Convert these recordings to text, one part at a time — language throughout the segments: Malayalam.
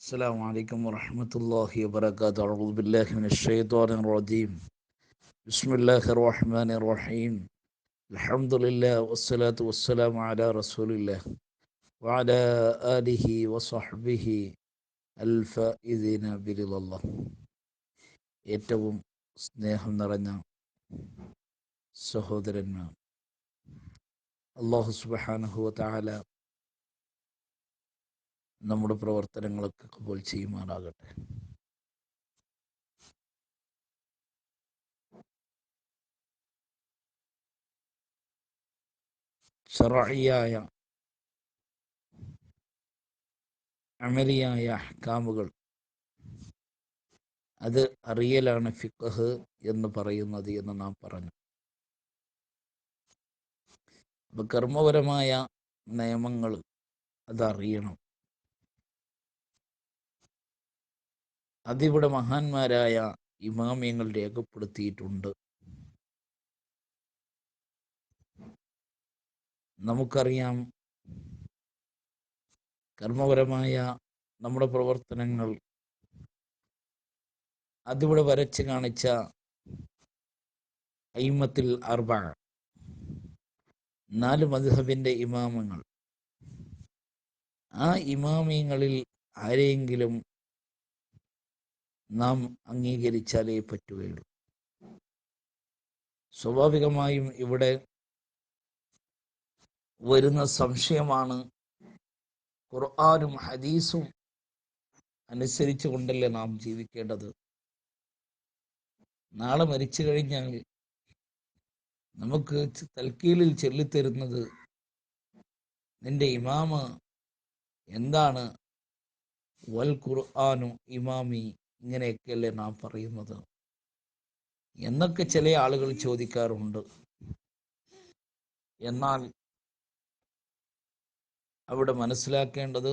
السلام عليكم ورحمة الله وبركاته أعوذ بالله من الشيطان الرجيم بسم الله الرحمن الرحيم الحمد لله والصلاة والسلام على رسول الله وعلى آله وصحبه الفائزين برضا الله ഏറ്റവും സ്നേഹം നിറഞ്ഞ സഹോദരന്മാർ അള്ളാഹു സുബാനഹുവ താല നമ്മുടെ പ്രവർത്തനങ്ങളൊക്കെ കബൂൽ ചെയ്യുമാറാകട്ടെ. ഷറയായ അമലിയായ അഹ്കാമുകൾ. അത് അറിയലാണ് ഫിക്കഹ് എന്ന് പറയുന്നത് എന്ന് നാം പറഞ്ഞു. അപ്പൊ കർമ്മപരമായ നിയമങ്ങൾ അതറിയണം അതിവിടെ മഹാന്മാരായ ഇമാമിയങ്ങൾ രേഖപ്പെടുത്തിയിട്ടുണ്ട്. നമുക്കറിയാം കർമ്മപരമായ നമ്മുടെ പ്രവർത്തനങ്ങൾ അതിവിടെ വരച്ച് കാണിച്ച ഐമത്തിൽ അർബ നാല് മധുഹബിന്റെ ഇമാമങ്ങൾ. ആ ഇമാമിയങ്ങളിൽ ആരെയെങ്കിലും നാം അംഗീകരിച്ചാലേ പറ്റുകയുള്ളൂ. സ്വാഭാവികമായും ഇവിടെ വരുന്ന സംശയമാണ് ഖുർആാനും ഹദീസും അനുസരിച്ചു കൊണ്ടല്ലേ നാം ജീവിക്കേണ്ടത്? നാളെ മരിച്ചു കഴിഞ്ഞാൽ നമുക്ക് തൽക്കീലിൽ ചൊല്ലിത്തരുന്നത് നിന്റെ ഇമാമ എന്താണ്? വൽ ഖുർആാനു ഇമാമി ഇങ്ങനെയൊക്കെയല്ലേ നാം പറയുന്നത്? എന്നൊക്കെ ചില ആളുകൾ ചോദിക്കാറുണ്ട്. എന്നാൽ അവിടെ മനസ്സിലാക്കേണ്ടത്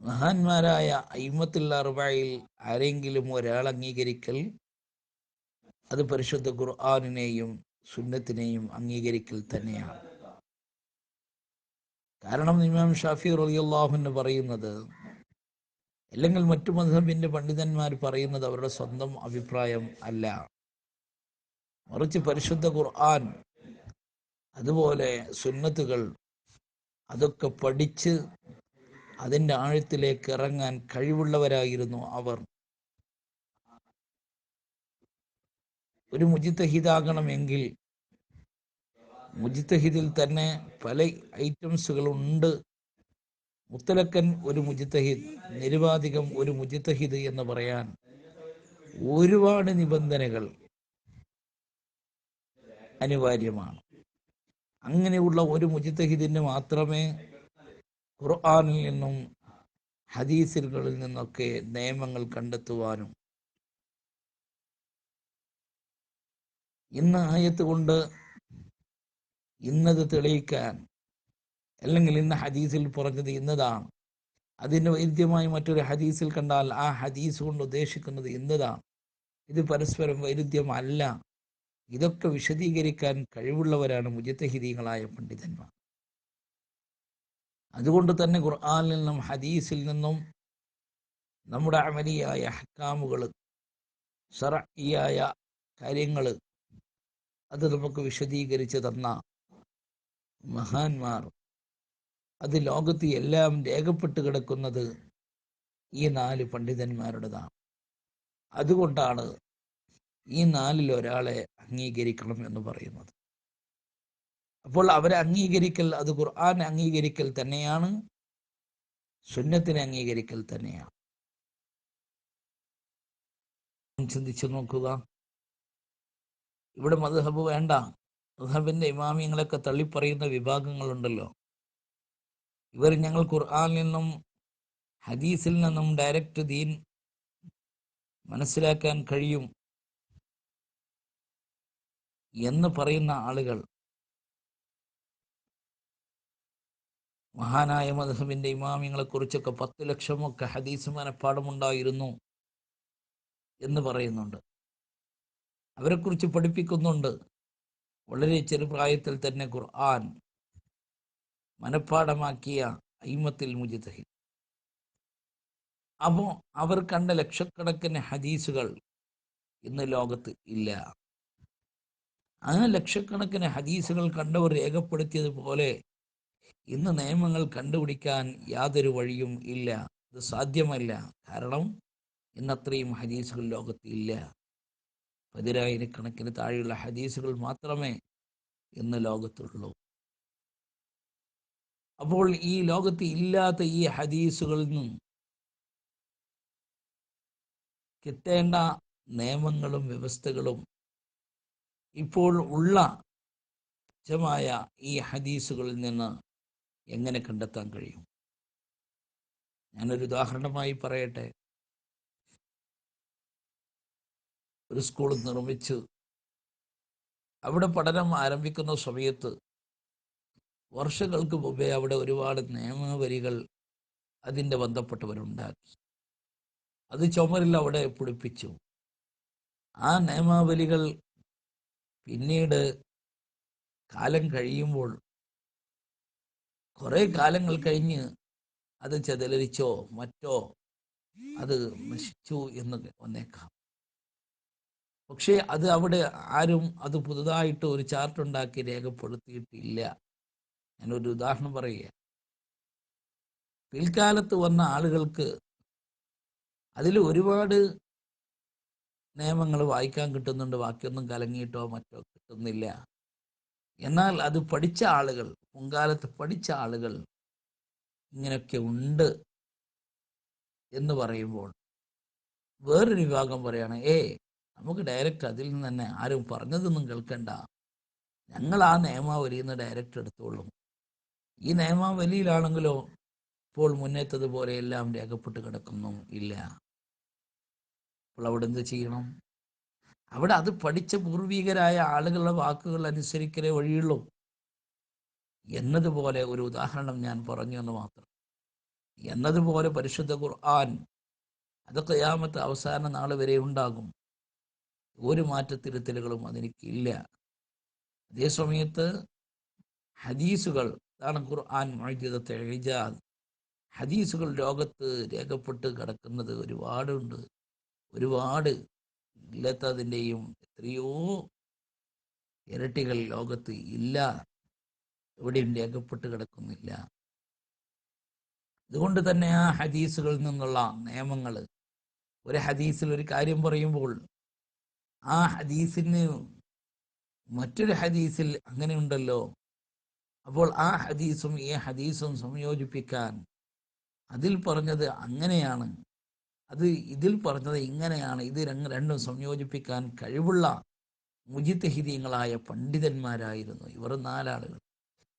മഹാന്മാരായ അയിമത്തുൽ അറുബയിൽ ആരെങ്കിലും ഒരാൾ അംഗീകരിക്കൽ അത് പരിശുദ്ധ ഖുർആാനിനെയും സുന്നത്തിനെയും അംഗീകരിക്കൽ തന്നെയാണ്. കാരണം ഇമാം ഷാഫി റളിയല്ലാഹുവിന് പറയുന്നത് അല്ലെങ്കിൽ മറ്റു മധബിന്റെ പണ്ഡിതന്മാർ പറയുന്നത് അവരുടെ സ്വന്തം അഭിപ്രായം അല്ല. മറിച്ച് പരിശുദ്ധ ഖുർആൻ അതുപോലെ സുന്നത്തുകൾ അതൊക്കെ പഠിച്ച് അതിന്റെ ആഴത്തിലേക്ക് ഇറങ്ങാൻ കഴിവുള്ളവരായിരുന്നു അവർ. ഒരു മുജിത്തഹിതാകണമെങ്കിൽ മുജിത്തഹിദിൽ തന്നെ പല ഐറ്റംസുകൾ ഉണ്ട് മുത്തലക്കൻ ഒരു മുജിത്തഹിദ് നിരുപാധികം ഒരു മുജിത്തഹിദ് എന്ന് പറയാൻ ഒരുപാട് നിബന്ധനകൾ അനിവാര്യമാണ്. അങ്ങനെയുള്ള ഒരു മുജിത്തഹിദിന് മാത്രമേ ഖുർആാനിൽ നിന്നും ഹദീസുകളിൽ നിന്നൊക്കെ നിയമങ്ങൾ കണ്ടെത്തുവാനും ഇന്ന് ആയത്ത് കൊണ്ട് ഇന്നത് തെളിയിക്കാൻ അല്ലെങ്കിൽ ഇന്ന് ഹദീസിൽ പറഞ്ഞത് ഇന്നതാണ്. അതിന് വൈരുദ്ധ്യമായി മറ്റൊരു ഹദീസിൽ കണ്ടാൽ ആ ഹദീസ് കൊണ്ട് ഉദ്ദേശിക്കുന്നത് ഇന്നതാണ്. ഇത് പരസ്പരം വൈരുദ്ധ്യമല്ല. ഇതൊക്കെ വിശദീകരിക്കാൻ കഴിവുള്ളവരാണ് മുജത്തഹിദീങ്ങളായ പണ്ഡിതന്മാർ. അതുകൊണ്ട് തന്നെ ഖുർആാനിൽ നിന്നും ഹദീസിൽ നിന്നും നമ്മുടെ അമലിയായ ഹക്കാമുകൾ സറിയായ കാര്യങ്ങൾ അത് നമുക്ക് വിശദീകരിച്ച് തന്ന മഹാന്മാർ അത് ലോകത്ത് എല്ലാം രേഖപ്പെട്ട് കിടക്കുന്നത് ഈ നാല് പണ്ഡിതന്മാരുടേതാണ്. അതുകൊണ്ടാണ് ഈ നാലിൽ ഒരാളെ അംഗീകരിക്കണം എന്ന് പറയുന്നത്. അപ്പോൾ അവരെ അംഗീകരിക്കൽ അത് ഖുർആൻ അംഗീകരിക്കൽ തന്നെയാണ് സുന്നത്തിനെ അംഗീകരിക്കൽ തന്നെയാണ്. ചിന്തിച്ചു നോക്കുക. ഇവിടെ മധുഹബ് വേണ്ട. മധുഹബിന്റെ ഇമാമിയങ്ങളൊക്കെ തള്ളിപ്പറയുന്ന വിഭാഗങ്ങളുണ്ടല്ലോ. ഇവർ ഞങ്ങൾ ഖുർആനിൽ നിന്നും ഹദീസിൽ നിന്നും ഡയറക്റ്റ് ദീൻ മനസ്സിലാക്കാൻ കഴിയും എന്ന് പറയുന്ന ആളുകൾ. മഹാനായ മധുഹബിന്റെ ഇമാമിങ്ങളെ കുറിച്ചൊക്കെ പത്ത് ലക്ഷമൊക്കെ ഹദീസ് മനഃപ്പാടമുണ്ടായിരുന്നു എന്ന് പറയുന്നുണ്ട്. അവരെക്കുറിച്ച് പഠിപ്പിക്കുന്നുണ്ട്. വളരെ ചെറുപ്രായത്തിൽ തന്നെ ഖുർആൻ മനഃപ്പാടമാക്കിയ അയിമത്തിൽ മുജിതഹിദ്. അപ്പോൾ അവർ കണ്ട ലക്ഷക്കണക്കിന് ഹദീസുകൾ ഇന്ന് ലോകത്ത് ഇല്ല. ആ ലക്ഷക്കണക്കിന് ഹദീസുകൾ കണ്ടവർ രേഖപ്പെടുത്തിയതുപോലെ ഇന്ന് നിയമങ്ങൾ കണ്ടുപിടിക്കാൻ യാതൊരു വഴിയും ഇല്ല. ഇത് സാധ്യമല്ല. കാരണം ഇന്നത്രയും ഹദീസുകൾ ലോകത്ത് ഇല്ല. പതിനായിരക്കണക്കിന് താഴെയുള്ള ഹദീസുകൾ മാത്രമേ ഇന്ന് ലോകത്തുള്ളൂ. അപ്പോൾ ഈ ലോകത്ത് ഇല്ലാത്ത ഈ ഹദീസുകളിൽ നിന്നും കിട്ടേണ്ട നിയമങ്ങളും വ്യവസ്ഥകളും ഇപ്പോൾ ഉള്ള മായ ഈ ഹദീസുകളിൽ നിന്ന് എങ്ങനെ കണ്ടെത്താൻ കഴിയും? ഞാനൊരു ഉദാഹരണമായി പറയട്ടെ. ഒരു സ്കൂൾ നിർമ്മിച്ച് അവിടെ പഠനം ആരംഭിക്കുന്ന സമയത്ത് വർഷങ്ങൾക്ക് മുമ്പേ അവിടെ ഒരുപാട് നിയമവരികൾ അതിന്റെ ബന്ധപ്പെട്ടവരുണ്ടാക്കി. അത് ചുമരിൽ അവിടെ പിടിപ്പിച്ചു. ആ നിയമാവലികൾ പിന്നീട് കാലം കഴിയുമ്പോൾ കുറേ കാലങ്ങൾ കഴിഞ്ഞ് അത് ചെതലരിച്ചോ മറ്റോ അത് നശിച്ചു എന്ന് വന്നേക്കാം. പക്ഷേ അത് അവിടെ ആരും അത് പുതുതായിട്ട് ഒരു ചാർട്ട് ഉണ്ടാക്കി രേഖപ്പെടുത്തിയിട്ടില്ല. ഞാനൊരു ഉദാഹരണം പറയുക പിൽക്കാലത്ത് വന്ന ആളുകൾക്ക് അതിൽ ഒരുപാട് നിയമങ്ങൾ വായിക്കാൻ കിട്ടുന്നുണ്ട്. ബാക്കിയൊന്നും കലങ്ങിയിട്ടോ മറ്റോ കിട്ടുന്നില്ല. എന്നാൽ അത് പഠിച്ച ആളുകൾ മുൻകാലത്ത് പഠിച്ച ആളുകൾ ഇങ്ങനെയൊക്കെ ഉണ്ട് എന്ന് പറയുമ്പോൾ വേറൊരു വിഭാഗം പറയാണ് ഏ നമുക്ക് ഡയറക്റ്റ് അതിൽ നിന്ന് തന്നെ ആരും പറഞ്ഞതൊന്നും കേൾക്കണ്ട. ഞങ്ങൾ ആ നിയമാവലിയിൽ നിന്ന് ഡയറക്റ്റ് എടുത്തോളും. ഈ നിയമാവലിയിലാണെങ്കിലോ ഇപ്പോൾ മുന്നേറ്റതുപോലെ എല്ലാം രേഖപ്പെട്ട് കിടക്കുന്നു. ഇല്ല. അപ്പോൾ അവിടെ എന്ത് ചെയ്യണം? അവിടെ അത് പഠിച്ച പൂർവികരായ ആളുകളുടെ വാക്കുകൾ അനുസരിക്കലേ വഴിയുള്ളൂ. എന്നതുപോലെ ഒരു ഉദാഹരണം ഞാൻ പറഞ്ഞു എന്ന് മാത്രം. എന്നതുപോലെ പരിശുദ്ധ ഖുർആൻ അതൊക്കെ യാമത്ത് അവസാന നാൾ വരെ ഉണ്ടാകും. ഒരു മാറ്റത്തിരുത്തലുകളും അതിനിക്കില്ല. അതേ സമയത്ത് ഹദീസുകൾ അതാണ് ഖുർആൻ മൊയ്തത്തെ എഴുതാൽ ഹദീസുകൾ ലോകത്ത് രേഖപ്പെട്ട് കിടക്കുന്നത് ഒരുപാടുണ്ട്. ഒരുപാട് ഇല്ലാത്തതിന്റെയും എത്രയോ ഇരട്ടികൾ ലോകത്ത് ഇല്ല. എവിടെയും രേഖപ്പെട്ട് കിടക്കുന്നില്ല. അതുകൊണ്ട് തന്നെ ആ ഹദീസുകളിൽ നിന്നുള്ള നിയമങ്ങൾ ഒരു ഹദീസിൽ ഒരു കാര്യം പറയുമ്പോൾ ആ ഹദീസിന് മറ്റൊരു ഹദീസിൽ അങ്ങനെ ഉണ്ടല്ലോ അപ്പോൾ ആ ഹദീസും ഈ ഹദീസും സംയോജിപ്പിക്കാൻ അതിൽ പറഞ്ഞത് അങ്ങനെയാണ്. അത് ഇതിൽ പറഞ്ഞത് ഇങ്ങനെയാണ്. ഇത് രണ്ടും സംയോജിപ്പിക്കാൻ കഴിവുള്ള മുജിത്തഹിതീയങ്ങളായ പണ്ഡിതന്മാരായിരുന്നു. ഇവർ നാലാളുകൾ.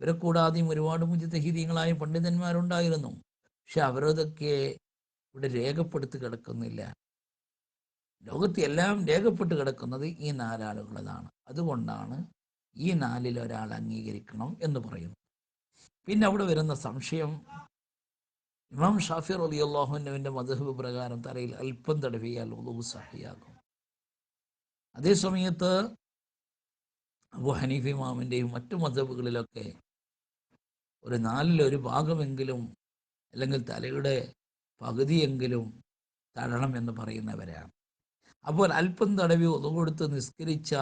ഇവരെ കൂടാതെയും ഒരുപാട് മുജിത്തഹിതീയങ്ങളായ പണ്ഡിതന്മാരുണ്ടായിരുന്നു. പക്ഷെ അവരതൊക്കെ ഇവിടെ രേഖപ്പെടുത്തി കിടക്കുന്നില്ല. ലോകത്ത് എല്ലാം രേഖപ്പെട്ട് കിടക്കുന്നത് ഈ നാലാളുകളതാണ് അതുകൊണ്ടാണ് ഈ നാലിൽ ഒരാൾ അംഗീകരിക്കണം എന്ന് പറയുന്നു. പിന്നെ അവിടെ വരുന്ന സംശയം ഇമാം ഷാഫി അലി അള്ളാഹുവിന്റെ മധുഹബ് പ്രകാരം തലയിൽ അല്പം തടവിയാൽ ഉദവ് സഹിയാകും. അതേ സമയത്ത് അബു ഹനീഫ് ഇമാമിന്റെയും മറ്റു മധബുകളിലൊക്കെ ഒരു നാലിലൊരു ഭാഗമെങ്കിലും അല്ലെങ്കിൽ തലയുടെ പകുതിയെങ്കിലും തടണം എന്ന് പറയുന്നവരാണ്. അപ്പോൾ അല്പം തടവി ഒതുകൊടുത്ത് നിസ്കരിച്ച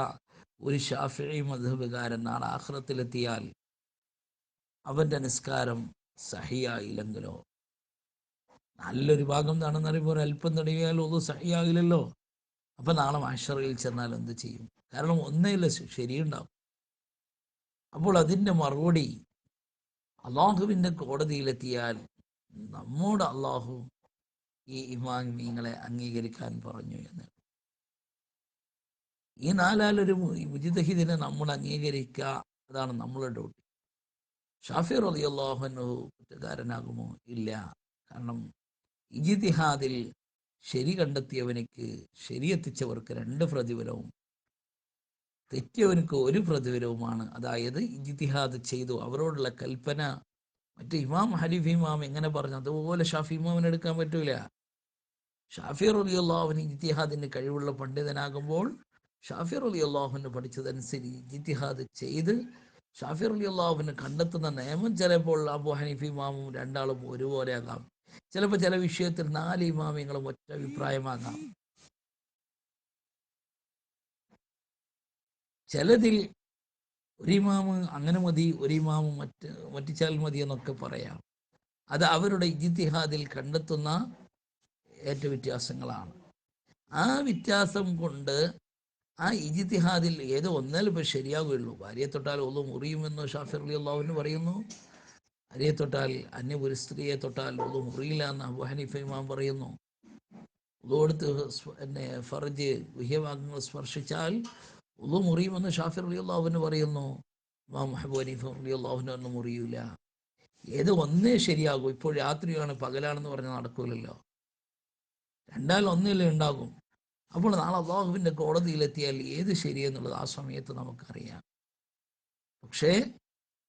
ഒരു ഷാഫി മധുബുകാരൻ നാളെ ആഹ്റത്തിലെത്തിയാൽ അവന്റെ നിസ്കാരം സഹിയായില്ലെങ്കിലോ? നല്ലൊരു ഭാഗം എന്താണെന്ന് പറയുമ്പോൾ അല്പം തടവിയാൽ ഒന്നും സഹിയാകില്ലല്ലോ? അപ്പൊ നാളെ മാഷറയിൽ ചെന്നാൽ എന്ത് ചെയ്യും? കാരണം ഒന്നേല ശരിയുണ്ടാവും. അപ്പോൾ അതിന്റെ മറുപടി അള്ളാഹുവിന്റെ കോടതിയിലെത്തിയാൽ നമ്മോട് അള്ളാഹു ഈ ഇമാമിങ്ങളെ അംഗീകരിക്കാൻ പറഞ്ഞു എന്ന്. ഈ നാലാലൊരു മുജിദഹിദിനെ നമ്മൾ അംഗീകരിക്കുക അതാണ് നമ്മളുടെ ഡ്യൂട്ടി ഷാഫി റലി അള്ളാഹുനു കുറ്റക്കാരനാകുമോ? ഇല്ല. കാരണം ഇജിതിഹാദിൽ ശരി കണ്ടെത്തിയവനിക്ക് ശരിയെത്തിച്ചവർക്ക് രണ്ട് പ്രതിഫലവും തെറ്റിയവനക്ക് ഒരു പ്രതിഫലവുമാണ്. അതായത് ഇജിതിഹാദ് ചെയ്തു അവരോടുള്ള കൽപ്പന മറ്റേ ഇമാം ഹരിഫ് ഇമാം എങ്ങനെ പറഞ്ഞു? അതുപോലെ ഷാഫി ഇമാമിന് എടുക്കാൻ പറ്റൂല. ഷാഫി റലി അള്ളാഹുവിന് ഇജിത്തിഹാദിന് കഴിവുള്ള പണ്ഡിതനാകുമ്പോൾ ഷാഫി അലി അള്ളാഹുവിന് പഠിച്ചതനുസരിച്ച് ജിത്തിഹാദ് ചെയ്ത് ഷാഫിർ അലി അള്ളാഹുവിന് കണ്ടെത്തുന്ന നിയമം ചിലപ്പോൾ അബു ഹനീഫ് ഇമാമും രണ്ടാളും ഒരുപോലെ ആകാം. ചിലപ്പോൾ ചില വിഷയത്തിൽ നാല് ഇമാമിങ്ങളും ഒറ്റ അഭിപ്രായമാകാം. ചിലതിൽ ഒരിമാമ് അങ്ങനെ മതി ഒരിമാമ് മറ്റ് മറ്റിച്ചാൽ മതി എന്നൊക്കെ പറയാം. അത് അവരുടെ ഇജിത്തിഹാദിൽ കണ്ടെത്തുന്ന ഏറ്റ വ്യത്യാസങ്ങളാണ്. ആ വ്യത്യാസം കൊണ്ട് ആ ഇജിത്തിഹാദിൽ ഏതോ ഒന്നാലും ഇപ്പം ശരിയാവുകയുള്ളൂ. ഭാര്യയെ തൊട്ടാൽ ഒന്ന് മുറിയുമെന്ന് ഷാഫിർ അലി അള്ളാഹുവിന് പറയുന്നു. ഭാര്യയെ തൊട്ടാൽ അന്യ ഒരു സ്ത്രീയെ തൊട്ടാൽ ഒന്ന് മുറിയില്ല എന്ന് അബു ഹനീഫ ഇമാം പറയുന്നു. ഉദോടുത്ത് പിന്നെ ഫർജ് ഗുഹ്യഭാഗങ്ങൾ സ്പർശിച്ചാൽ ഉദു മുറിയുമെന്ന് ഷാഫിർ അലി അള്ളാഹുവിന് പറയുന്നു. ഇമാം ഹബു ഹനീഫ് അലി അള്ളാഹുവിന് ഒന്നും മുറിയൂല. ഏത് ഒന്നേ ശരിയാകും. ഇപ്പോൾ രാത്രിയാണ് പകലാണെന്ന് പറഞ്ഞാൽ നടക്കൂലല്ലോ. രണ്ടാൽ ഒന്നിലേ ഉണ്ടാകും. അപ്പോൾ നാളെ അള്ളാഹുവിന്റെ കോടതിയിലെത്തിയാൽ ഏത് ശരിയെന്നുള്ളത് ആ സമയത്ത് നമുക്കറിയാം. പക്ഷേ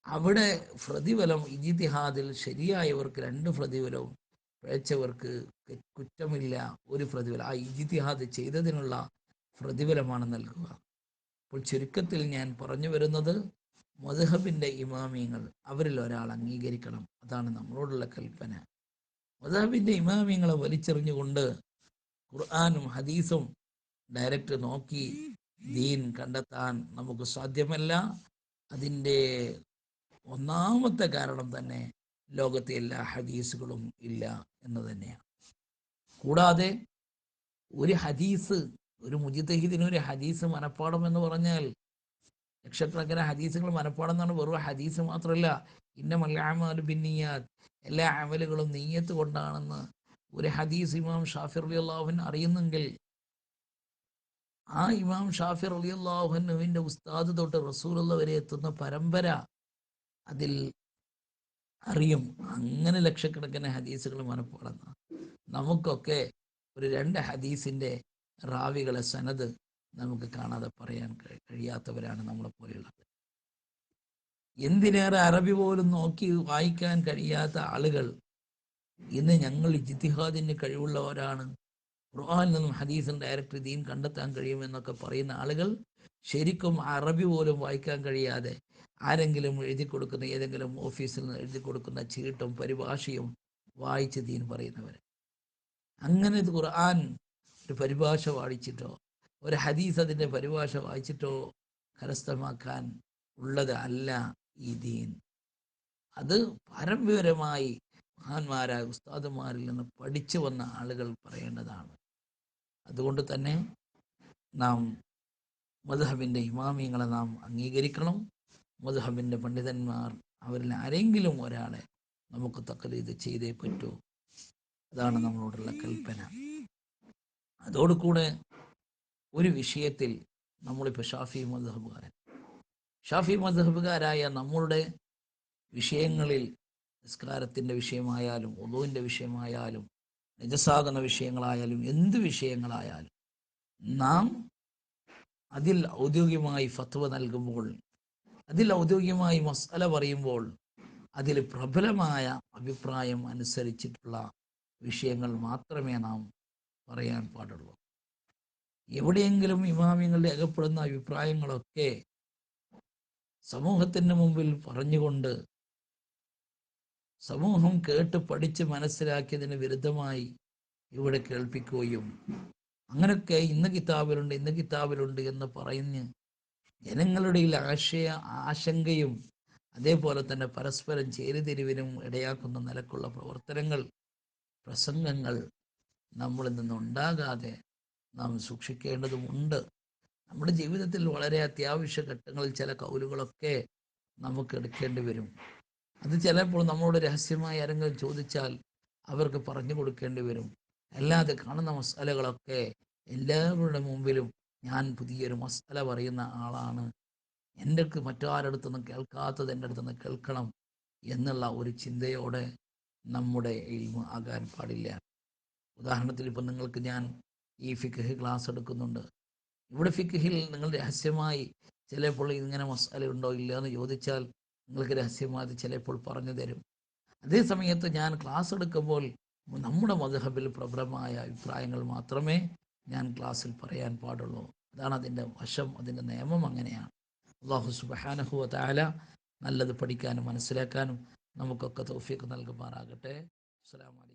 അവിടെ പ്രതിഫലം ഇജിതിഹാദിൽ ശരിയായവർക്ക് രണ്ട് പ്രതിഫലവും പിഴച്ചവർക്ക് കുറ്റമില്ല ഒരു പ്രതിഫലം. ആ ഇജിതിഹാദ് ചെയ്തതിനുള്ള പ്രതിഫലമാണ് നൽകുക. അപ്പോൾ ചുരുക്കത്തിൽ ഞാൻ പറഞ്ഞു വരുന്നത് മധുഹബിന്റെ ഇമാമിയങ്ങൾ അവരിൽ ഒരാൾ അംഗീകരിക്കണം. അതാണ് നമ്മളോടുള്ള കൽപ്പന. മധുഹബിന്റെ ഇമാമിയങ്ങളെ വലിച്ചെറിഞ്ഞുകൊണ്ട് ഖുർആാനും ഹദീസും ഡയറക്റ്റ് നോക്കി ദീൻ കണ്ടെത്താൻ നമുക്ക് സാധ്യമല്ല. അതിന്റെ ഒന്നാമത്തെ കാരണം തന്നെ ലോകത്തെ എല്ലാ ഹദീസുകളും ഇല്ല എന്ന് തന്നെയാണ്. കൂടാതെ ഒരു ഹദീസ് ഒരു മുജിത്തഹിദിന് ഒരു ഹദീസ് മനഃപ്പാടം എന്ന് പറഞ്ഞാൽ ലക്ഷക്കണക്കിന് ഹദീസുകൾ മനഃപ്പാടം എന്നാണ് വെറും ഹദീസ് മാത്രമല്ല. ഇന്ന മല്ലാമൽ ബിന്നിയാത്ത് എല്ലാ അമലുകളും നീയത്ത് കൊണ്ടാണെന്ന് ഒരു ഹദീസ് ഇമാം ഷാഫിർ അലി അള്ളാഹുൻ അറിയുന്നെങ്കിൽ ആ ഇമാം ഷാഫിർ അലി അള്ളാഹുനുവിന്റെ ഉസ്താദ് തൊട്ട് റസൂലുള്ള വരെ എത്തുന്ന പരമ്പര അതിൽ അറിയും. അങ്ങനെ ലക്ഷക്കണക്കിന് ഹദീസുകൾ മനപ്പാടുന്ന നമുക്കൊക്കെ ഒരു രണ്ട് ഹദീസിന്റെ റാവികളെ സനത് നമുക്ക് കാണാതെ പറയാൻ കഴിയാത്തവരാണ് നമ്മളെ പോലെയുള്ളത്. എന്തിനേറെ അറബി പോലും നോക്കി വായിക്കാൻ കഴിയാത്ത ആളുകൾ ഇന്ന് ഞങ്ങൾ ജിത്തിഹാദിന് കഴിവുള്ളവരാണ്. ഖുർആാനിൽ നിന്നും ഹദീസും ഡയറക്റ്റ് ദീൻ കണ്ടെത്താൻ കഴിയുമെന്നൊക്കെ പറയുന്ന ആളുകൾ ശരിക്കും അറബി പോലും വായിക്കാൻ കഴിയാതെ ആരെങ്കിലും എഴുതി കൊടുക്കുന്ന ഏതെങ്കിലും ഓഫീസിൽ നിന്ന് എഴുതി കൊടുക്കുന്ന ചീട്ടും പരിഭാഷയും വായിച്ച് ദീൻ പറയുന്നവർ. അങ്ങനെ ഖുർആൻ ഒരു പരിഭാഷ വായിച്ചിട്ടോ ഒരു ഹദീസ് അതിന്റെ പരിഭാഷ വായിച്ചിട്ടോ കരസ്ഥമാക്കാൻ ഉള്ളത് അല്ല ഈ ദീൻ. അത് പാരമ്പര്യമായി മഹാന്മാരായ ഉസ്താദുമാരിൽ നിന്ന് പഠിച്ചു വന്ന ആളുകൾ പറയേണ്ടതാണ്. അതുകൊണ്ട് തന്നെ നാം മധുഹബിന്റെ ഇമാമിയങ്ങളെ നാം അംഗീകരിക്കണം. മധുഹബിന്റെ പണ്ഡിതന്മാർ അവരിൽ ആരെങ്കിലും ഒരാളെ നമുക്ക് തക്കലീത് ചെയ്തേ പറ്റൂ. അതാണ് നമ്മളോടുള്ള കൽപ്പന. അതോടുകൂടെ ഒരു വിഷയത്തിൽ നമ്മളിപ്പോൾ ഷാഫി മധുഹബുകാരൻ ഷാഫി മധുഹബുകാരായ നമ്മളുടെ വിഷയങ്ങളിൽ നിസ്കാരത്തിന്റെ വിഷയമായാലും ഒതുവിന്റെ വിഷയമായാലും നിജസാകുന്ന വിഷയങ്ങളായാലും എന്ത് വിഷയങ്ങളായാലും നാം അതിൽ ഔദ്യോഗികമായി ഫത്വ നൽകുമ്പോൾ അതിൽ ഔദ്യോഗികമായി മസാല പറയുമ്പോൾ അതിൽ പ്രബലമായ അഭിപ്രായം അനുസരിച്ചിട്ടുള്ള വിഷയങ്ങൾ മാത്രമേ നാം പറയാൻ പാടുള്ളൂ. എവിടെയെങ്കിലും ഇമാമിങ്ങളുടെ രേഖപ്പെടുന്ന അഭിപ്രായങ്ങളൊക്കെ സമൂഹത്തിന് മുമ്പിൽ പറഞ്ഞുകൊണ്ട് സമൂഹം കേട്ട് പഠിച്ച് മനസ്സിലാക്കിയതിന് വിരുദ്ധമായി ഇവിടെ കേൾപ്പിക്കുകയും അങ്ങനെയൊക്കെ ഇന്ന കിതാബിലുണ്ട് ഇന്ന കിതാബിലുണ്ട് എന്ന് പറയുന്ന ജനങ്ങളുടെ ആശയ ആശങ്കയും അതേപോലെ തന്നെ പരസ്പരം ചേരിതിരിവിനും ഇടയാക്കുന്ന നിലക്കുള്ള പ്രവർത്തനങ്ങൾ പ്രസംഗങ്ങൾ നമ്മളിൽ നിന്നുണ്ടാകാതെ നാം സൂക്ഷിക്കേണ്ടതുമുണ്ട്. നമ്മുടെ ജീവിതത്തിൽ വളരെ അത്യാവശ്യ ഘട്ടങ്ങളിൽ ചില കൗലുകളൊക്കെ നമുക്ക് എടുക്കേണ്ടി വരും. അത് ചിലപ്പോൾ നമ്മളോട് രഹസ്യമായി ആരെങ്കിലും ചോദിച്ചാൽ അവർക്ക് പറഞ്ഞു കൊടുക്കേണ്ടി വരും. അല്ലാതെ കാണുന്ന മസാലകളൊക്കെ എല്ലാവരുടെ മുമ്പിലും ഞാൻ പുതിയൊരു മസാല പറയുന്ന ആളാണ്. എന്റെ അടുത്ത് മറ്റാരടുത്തുനിന്ന് കേൾക്കാത്തത് എന്റെ അടുത്തുനിന്ന് കേൾക്കണം എന്നുള്ള ഒരു ചിന്തയോടെ നമ്മുടെ ഇൽമ ആകാൻ പാടില്ല. ഉദാഹരണത്തിൽ ഇപ്പം നിങ്ങൾക്ക് ഞാൻ ഈ ഫിഖ് ക്ലാസ് എടുക്കുന്നുണ്ട്. ഇവിടെ ഫിഖിൽ നിങ്ങൾ രഹസ്യമായി ചിലപ്പോൾ ഇങ്ങനെ മസാല ഉണ്ടോ ഇല്ല എന്ന് ചോദിച്ചാൽ നിങ്ങൾക്ക് രഹസ്യമായി ചിലപ്പോൾ പറഞ്ഞു തരും. അതേ സമയത്ത് ഞാൻ ക്ലാസ് എടുക്കുമ്പോൾ നമ്മുടെ മധുഹബിൽ പ്രബലമായ അഭിപ്രായങ്ങൾ മാത്രമേ ഞാൻ ക്ലാസ്സിൽ പറയാൻ പാടുള്ളൂ. അതാണ് അതിന്റെ വശം അതിന്റെ നിയമം അങ്ങനെയാണ്. അള്ളാഹു സുബഹാനഹുവ താല നല്ലത് പഠിക്കാനും മനസ്സിലാക്കാനും നമുക്കൊക്കെ തൗഫീഖ് നൽകുമാറാകട്ടെ. അലൈക്കും.